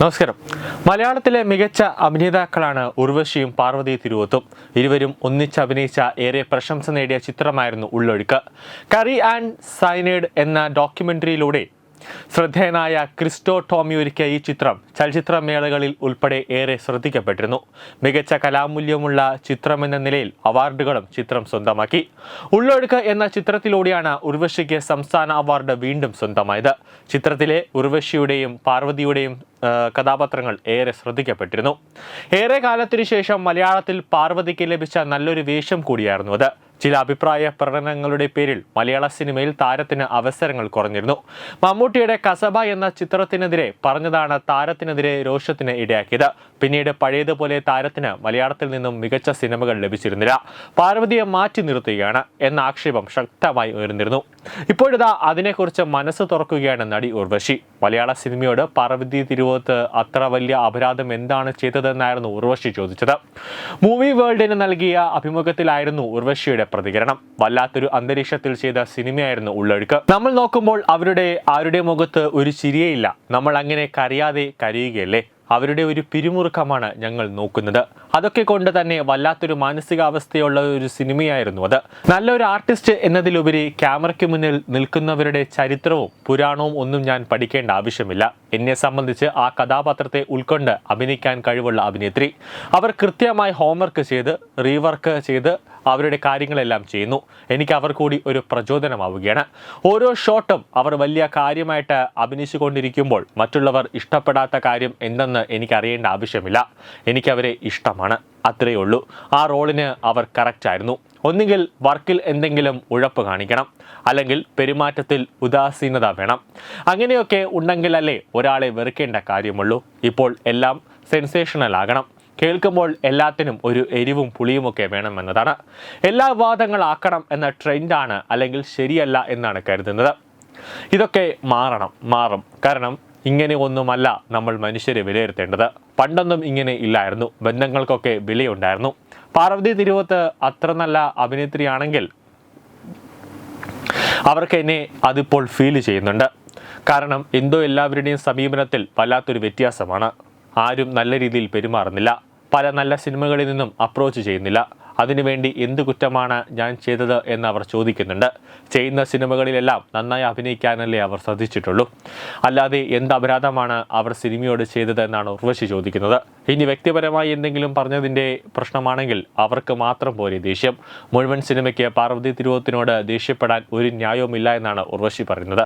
നമസ്കാരം. മലയാളത്തിലെ മികച്ച അഭിനേതാക്കളാണ് ഉർവശിയും പാർവതി തിരുവത്തും. ഇരുവരും ഒന്നിച്ച് അഭിനയിച്ച ഏറെ പ്രശംസ നേടിയ ചിത്രമായിരുന്നു ഉള്ളൊഴുക്ക്. കറി ആൻഡ് സൈനേഡ് എന്ന ഡോക്യുമെന്ററിയിലൂടെ ശ്രദ്ധേയനായ ക്രിസ്റ്റോ ടോമി ഒരുക്കിയ ഈ ചിത്രം ചലച്ചിത്രമേളകളിൽ ഉൾപ്പെടെ ഏറെ ശ്രദ്ധിക്കപ്പെട്ടിരുന്നു. മികച്ച കലാമൂല്യമുള്ള ചിത്രമെന്ന നിലയിൽ അവാർഡുകളും ചിത്രം സ്വന്തമാക്കി. ഉള്ളൊഴുക്ക് എന്ന ചിത്രത്തിലൂടെയാണ് ഉർവശിക്ക് സംസ്ഥാന അവാർഡ് വീണ്ടും സ്വന്തമായത്. ചിത്രത്തിലെ ഉർവശിയുടെയും പാർവതിയുടെയും കഥാപാത്രങ്ങൾ ഏറെ ശ്രദ്ധിക്കപ്പെട്ടിരുന്നു. ഏറെ കാലത്തിനു ശേഷം മലയാളത്തിൽ പാർവതിക്ക് ലഭിച്ച നല്ലൊരു വേഷം കൂടിയായിരുന്നു അത്. ചില അഭിപ്രായ പ്രകടനങ്ങളുടെ പേരിൽ മലയാള സിനിമയിൽ താരത്തിന് അവസരങ്ങൾ കുറഞ്ഞിരുന്നു. മമ്മൂട്ടിയുടെ കസബ എന്ന ചിത്രത്തിനെതിരെ പറഞ്ഞതാണ് താരത്തിനെതിരെ രോഷത്തിന് ഇടയാക്കിയത്. പിന്നീട് പഴയതുപോലെ താരത്തിന് മലയാളത്തിൽ നിന്നും മികച്ച സിനിമകൾ ലഭിച്ചിരുന്നില്ല. പാർവതിയെ മാറ്റി നിർത്തുകയാണ് എന്ന ആക്ഷേപം ശക്തമായി ഉയർന്നിരുന്നു. ഇപ്പോഴിതാ അതിനെക്കുറിച്ച് മനസ്സ് തുറക്കുകയാണ് നടി ഉർവശി. മലയാള സിനിമയോട് പാർവതി തിരുവോത്ത് അത്ര വലിയ അപരാധം എന്താണ് ചെയ്തതെന്നായിരുന്നു ഉർവശി ചോദിച്ചത്. മൂവി വേൾഡിന് നൽകിയ അഭിമുഖത്തിലായിരുന്നു ഉർവശിയുടെ പ്രതികരണം. വല്ലാത്തൊരു അന്തരീക്ഷത്തിൽ ചെയ്ത സിനിമയായിരുന്നു ഉള്ളൊഴുക്ക്. നമ്മൾ നോക്കുമ്പോൾ അവരുടെ ആരുടെ മുഖത്ത് ഒരു ചിരിയേയില്ല നമ്മൾ അങ്ങനെ കരയാതെ കരയുകയല്ലേ? അവരുടെ ഒരു പിരിമുറുക്കമാണ് ഞങ്ങൾ നോക്കുന്നത്. അതൊക്കെ കൊണ്ട് തന്നെ വല്ലാത്തൊരു മാനസികാവസ്ഥയുള്ള ഒരു സിനിമയായിരുന്നു അത്. നല്ലൊരു ആർട്ടിസ്റ്റ് എന്നതിലുപരി ക്യാമറയ്ക്ക് മുന്നിൽ നിൽക്കുന്നവരുടെ ചരിത്രവും പുരാണവും ഒന്നും ഞാൻ പഠിക്കേണ്ട ആവശ്യമില്ല. എന്നെ സംബന്ധിച്ച് ആ കഥാപാത്രത്തെ ഉൾക്കൊണ്ട് അഭിനയിക്കാൻ കഴിവുള്ള അഭിനേത്രി. അവർ കൃത്യമായി ഹോംവർക്ക് ചെയ്ത് റീവർക്ക് ചെയ്ത് അവരുടെ കാര്യങ്ങളെല്ലാം ചെയ്യുന്നു. എനിക്ക് അവർ കൂടി ഒരു പ്രചോദനമാവുകയാണ്. ഓരോ ഷോട്ടും അവർ വലിയ കാര്യമായിട്ട് അഭിനയിച്ചുകൊണ്ടിരിക്കുമ്പോൾ മറ്റുള്ളവർ ഇഷ്ടപ്പെടാത്ത കാര്യം എന്തെന്ന് എനിക്ക് അറിയേണ്ട ആവശ്യമില്ല എനിക്കവരെ ഇഷ്ടമാണ്. അത്രയേ ഉള്ളൂ. ആ റോളിന് അവർ കറക്റ്റ് ആയിരുന്നു. ഒന്നുകിൽ വർക്കിൽ എന്തെങ്കിലും ഉഴപ്പ് കാണിക്കണം. അല്ലെങ്കിൽ പെരുമാറ്റത്തിൽ ഉദാസീനത വേണം. അങ്ങനെയൊക്കെ ഉണ്ടെങ്കിലല്ലേ ഒരാളെ വെറുക്കേണ്ട കാര്യമുള്ളൂ. ഇപ്പോൾ എല്ലാം സെൻസേഷണൽ ആകണം. കേൾക്കുമ്പോൾ എല്ലാത്തിനും ഒരു എരിവും പുളിയുമൊക്കെ വേണമെന്നതാണ്. എല്ലാ വിവാദങ്ങളാക്കണം എന്ന ട്രെൻഡാണ് അല്ലെങ്കിൽ ശരിയല്ല എന്നാണ് കരുതുന്നത്. ഇതൊക്കെ മാറണം മാറും. കാരണം ഇങ്ങനെ ഒന്നുമല്ല നമ്മൾ മനുഷ്യരെ വിലയിരുത്തേണ്ടത്. പണ്ടൊന്നും ഇങ്ങനെ ഇല്ലായിരുന്നു. ബന്ധങ്ങൾക്കൊക്കെ വിലയുണ്ടായിരുന്നു. പാർവതി തിരുവത്ത് അത്ര നല്ല അഭിനേത്രിയാണെങ്കിൽ അവർക്ക് എന്നെ അതിപ്പോൾ ഫീൽ ചെയ്യുന്നുണ്ട്. കാരണം എന്തോ എല്ലാവരുടെയും സമീപനത്തിൽ വല്ലാത്തൊരു വ്യത്യാസമാണ്. ആരും നല്ല രീതിയിൽ പെരുമാറുന്നില്ല. പല നല്ല സിനിമകളിൽ നിന്നും അപ്രോച്ച് ചെയ്യുന്നില്ല. അതിനുവേണ്ടി എന്ത് കുറ്റമാണ് ഞാൻ ചെയ്തത് എന്ന് അവർ ചോദിക്കുന്നുണ്ട്. ചെയ്യുന്ന സിനിമകളിലെല്ലാം നന്നായി അഭിനയിക്കാനല്ലേ അവർ ശ്രദ്ധിച്ചിട്ടുള്ളൂ. അല്ലാതെ എന്ത് അപരാധമാണ് അവർ സിനിമയോട് ചെയ്തത് എന്നാണ് ഉർവശി ചോദിക്കുന്നത്. ഇനി വ്യക്തിപരമായി എന്തെങ്കിലും പറഞ്ഞതിന്റെ പ്രശ്നമാണെങ്കിൽ അവർക്ക് മാത്രം പോരെ ദേഷ്യം. മുഴുവൻ സിനിമയ്ക്ക് പാർവതി തിരുവോത്തിനോട് ദേഷ്യപ്പെടാൻ ഒരു ന്യായവുമില്ല എന്നാണ് ഉർവശി പറയുന്നത്.